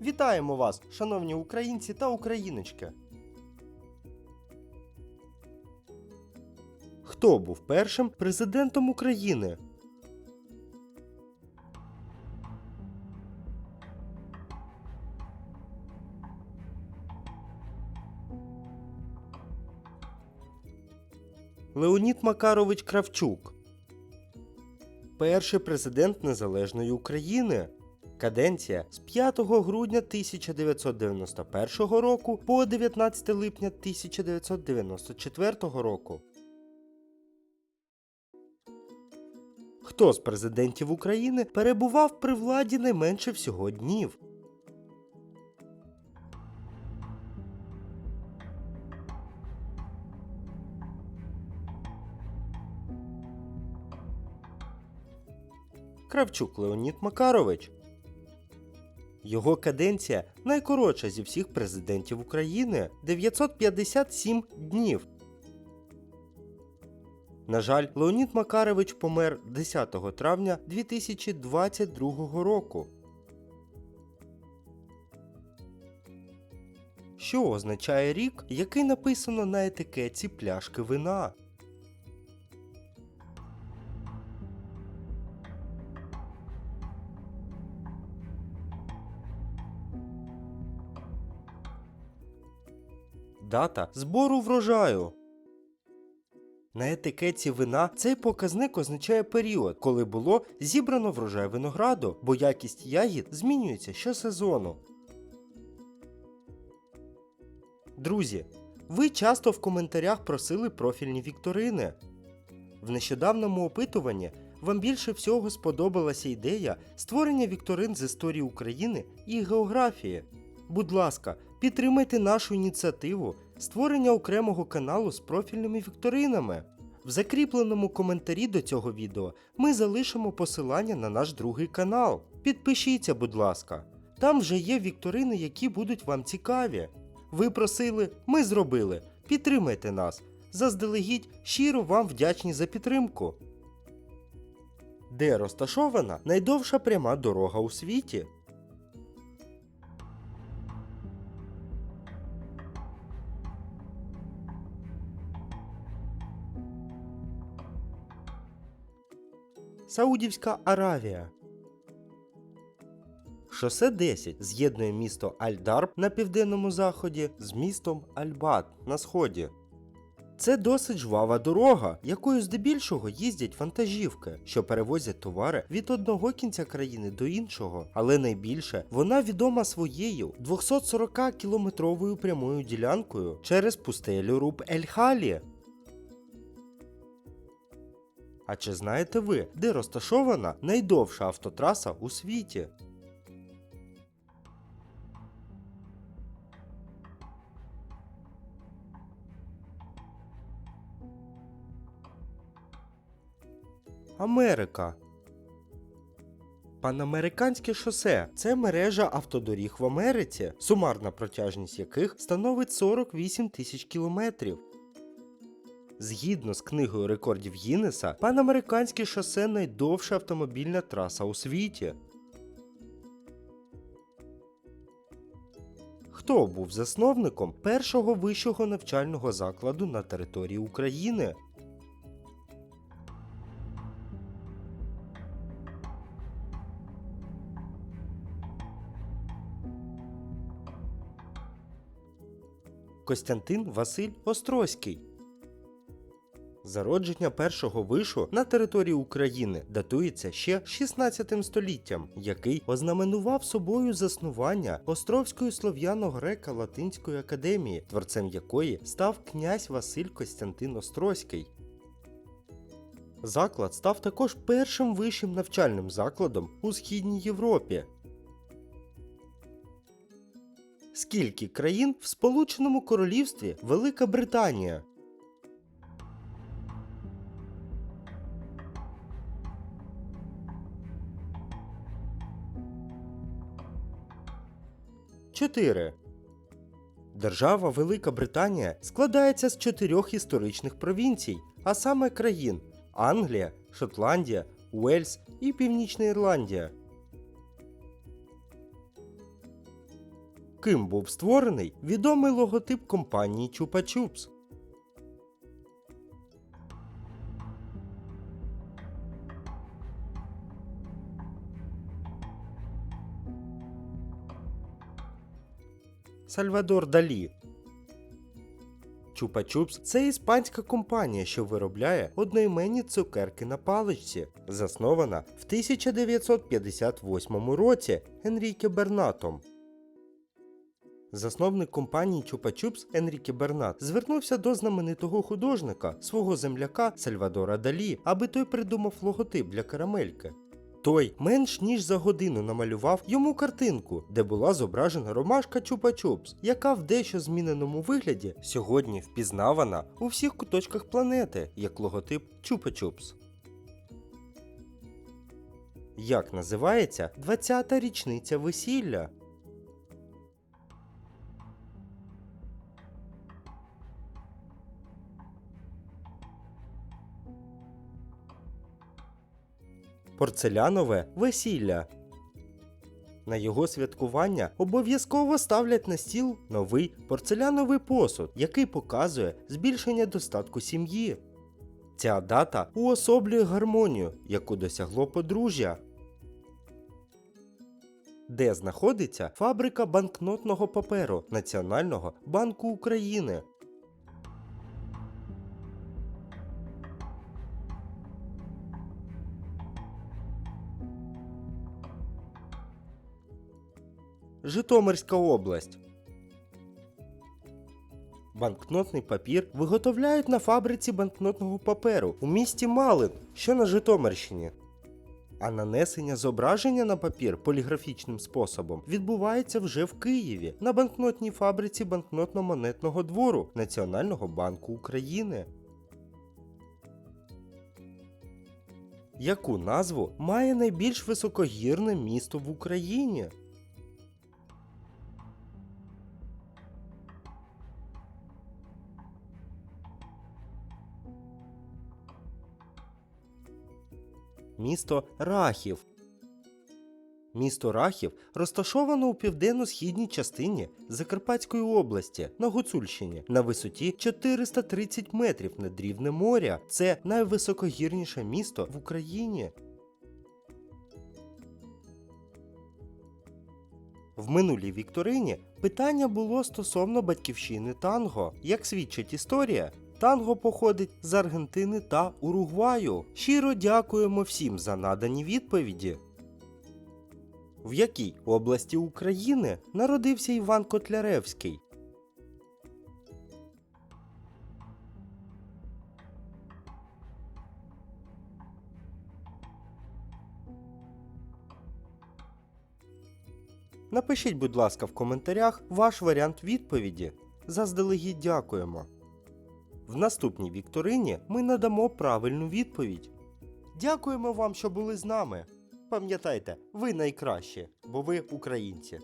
Вітаємо вас, шановні українці та україночки. Хто був першим президентом України? Леонід Макарович Кравчук. Перший президент Незалежної України. Каденція з 5 грудня 1991 року по 19 липня 1994 року. Хто з президентів України перебував при владі найменше всього днів? Кравчук Леонід Макарович. Його каденція найкоротша зі всіх президентів України 957 днів. На жаль, Леонід Макарович помер 10 травня 2022 року. Що означає рік, який написано на етикетці пляшки вина? Дата збору врожаю. На етикетці вина цей показник означає період, коли було зібрано врожай винограду, бо якість ягід змінюється щосезону. Друзі, ви часто в коментарях просили профільні вікторини. В нещодавному опитуванні вам більше всього сподобалася ідея створення вікторин з історії України і географії. Будь ласка, підтримайте нашу ініціативу створення окремого каналу з профільними вікторинами. В закріпленому коментарі до цього відео ми залишимо посилання на наш другий канал. Підпишіться, будь ласка. Там вже є вікторини, які будуть вам цікаві. Ви просили, ми зробили. Підтримайте нас. Заздалегідь щиро вам вдячні за підтримку. Де розташована найдовша пряма дорога у світі? Саудівська Аравія. Шосе 10 з'єднує місто Аль-Дарб на південному заході з містом Аль-Бат на сході. Це досить жвава дорога, якою здебільшого їздять вантажівки, що перевозять товари від одного кінця країни до іншого. Але найбільше вона відома своєю 240 кілометровою прямою ділянкою через пустелю Руб Ель-Халі. А чи знаєте ви, де розташована найдовша автотраса у світі? Америка. Панамериканське шосе це мережа автодоріг в Америці, сумарна протяжність яких становить 48 тисяч кілометрів. Згідно з книгою рекордів Гіннеса, панамериканське шосе найдовша автомобільна траса у світі. Хто був засновником першого вищого навчального закладу на території України? Костянтин Василь Острозький. Зародження першого вишу на території України датується ще 16 століттям, який ознаменував собою заснування Островської слов'яно-греко-латинської академії, творцем якої став князь Василь Костянтин Острозький. Заклад став також першим вищим навчальним закладом у Східній Європі. Скільки країн в Сполученому Королівстві Велика Британія? Чотири. Держава Велика Британія складається з чотирьох історичних провінцій, а саме країн Англія, Шотландія, Уельс і Північна Ірландія. Ким був створений відомий логотип компанії Чупа Чупс? Сальвадор Далі. Чупа Чупс це іспанська компанія, що виробляє одноіменні цукерки на паличці, заснована в 1958 році Енріке Бернатом. Засновник компанії Чупа Чупс Енріке Бернат звернувся до знаменитого художника, свого земляка Сальвадора Далі, аби той придумав логотип для карамельки. Той менш ніж за годину намалював йому картинку, де була зображена ромашка Чупа-Чупс, яка в дещо зміненому вигляді сьогодні впізнавана у всіх куточках планети як логотип Чупа-Чупс. Як називається 20-та річниця весілля? Порцелянове весілля. На його святкування обов'язково ставлять на стіл новий порцеляновий посуд, який показує збільшення достатку сім'ї. Ця дата уособлює гармонію, яку досягло подружжя. Де знаходиться фабрика банкнотного паперу Національного банку України? Житомирська область. Банкнотний папір виготовляють на фабриці банкнотного паперу у місті Малин, що на Житомирщині. А нанесення зображення на папір поліграфічним способом відбувається вже в Києві на банкнотній фабриці банкнотно-монетного двору Національного банку України. Яку назву має найбільш високогірне місто в Україні? Місто Рахів. Місто Рахів розташовано у південно-східній частині Закарпатської області на Гуцульщині на висоті 430 метрів над рівнем моря. Це найвисокогірніше місто в Україні. В минулій вікторині питання було стосовно батьківщини танго. Як свідчить історія, танго походить з Аргентини та Уругваю. Щиро дякуємо всім за надані відповіді. В якій області України народився Іван Котляревський? Напишіть, будь ласка, в коментарях ваш варіант відповіді. Заздалегідь дякуємо. В наступній вікторині ми надамо правильну відповідь. Дякуємо вам, що були з нами. Пам'ятайте, ви найкращі, бо ви українці.